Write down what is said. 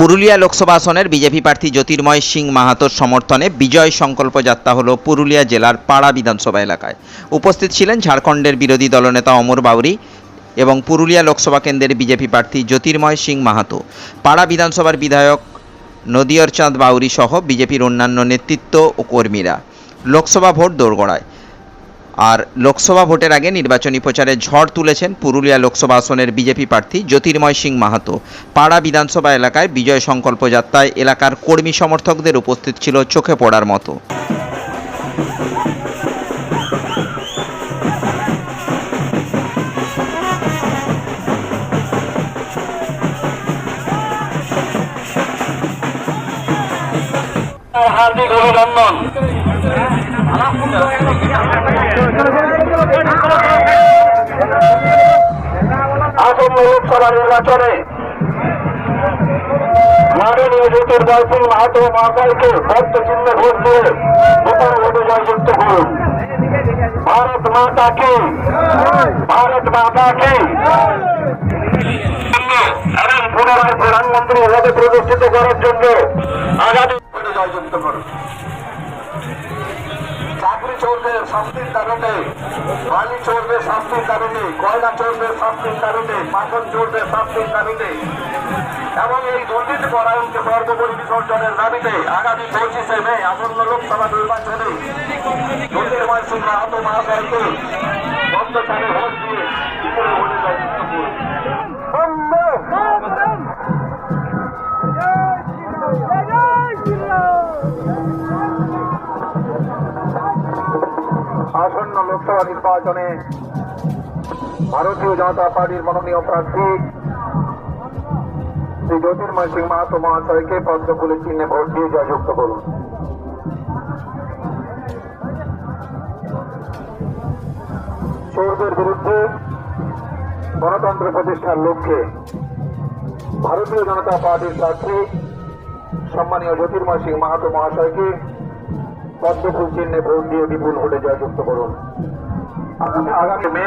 পুরুলিয়া লোকসভা আসনের বিজেপি প্রার্থী জ্যোতির্ময় সিং মাহাতোর সমর্থনে বিজয় সংকল্প যাত্রা হল পুরুলিয়া জেলার পাড়া বিধানসভা এলাকায়। উপস্থিত ছিলেন ঝাড়খণ্ডের বিরোধী দলনেতা অমর বাউরি এবং পুরুলিয়া লোকসভা কেন্দ্রের বিজেপি প্রার্থী জ্যোতির্ময় সিং মাহাতো। পাড়া বিধানসভার বিধায়ক নদিয়র চাঁদ বাউরি সহ বিজেপির অন্যান্য নেতৃত্ব ও কর্মীরা। লোকসভা ভোট দোরগড়ায়। আর লোকসভা ভোটের আগে নির্বাচনী প্রচারে ঝড় তুলেছেন পুরুলিয়া লোকসভা আসনের বিজেপি প্রার্থী জ্যোতির্ময় সিং মাহাতো। পাড়া বিধানসভা এলাকায় বিজয় সংকল্প যাত্রায় এলাকার কর্মী সমর্থকদের উপস্থিত ছিল চোখে পড়ার মতো। হার্দিক অভিনন্দন। আসন্ন লোকসভা নির্বাচনে মাননীয় জ্যোতির্ময় সিং মাহাতো মহাশয়কে ভক্ত চিহ্নে ভোট দিয়ে প্রধানমন্ত্রী প্রতিষ্ঠিত করার জন্য আগামী জয়যুক্ত করুন। শাস্তির কারণে, বালি চোরদের শাস্তির কারণে, কয়লা চোরদের শাস্তির কারণে মাখন চোরদের শাস্তির কারণে। এবং এই দুর্নীতি পরায়ণকে সর্বোপরি বিসর্জনের দাবিতে আগামী পঁচিশে মে আসন্ন লোকসভা নির্বাচনে জ্যোতির্ময় সিং আহত মহাশয়কে বন্ধস্থানে ভোট আসন্ন লোকসভা নির্বাচনে ভারতীয় জনতা পার্টির মনোনীয় প্রার্থী শ্রী জ্যোতির্ময় সিং মাহাতো মহাশয়কে পদ্মফুলের চিহ্নে ভোট দিয়ে জয়যুক্ত করুন। চোরদের বিরুদ্ধে গণতন্ত্র প্রতিষ্ঠার লক্ষ্যে ভারতীয় জনতা পার্টির প্রার্থী সম্মানীয় জ্যোতির্ময় সিং মাহাতো মহাশয়কে পদ্মফুল চিহ্নে ভোট দিয়ে বিপুল ভোটে জয়যুক্ত করুন? আগামী মে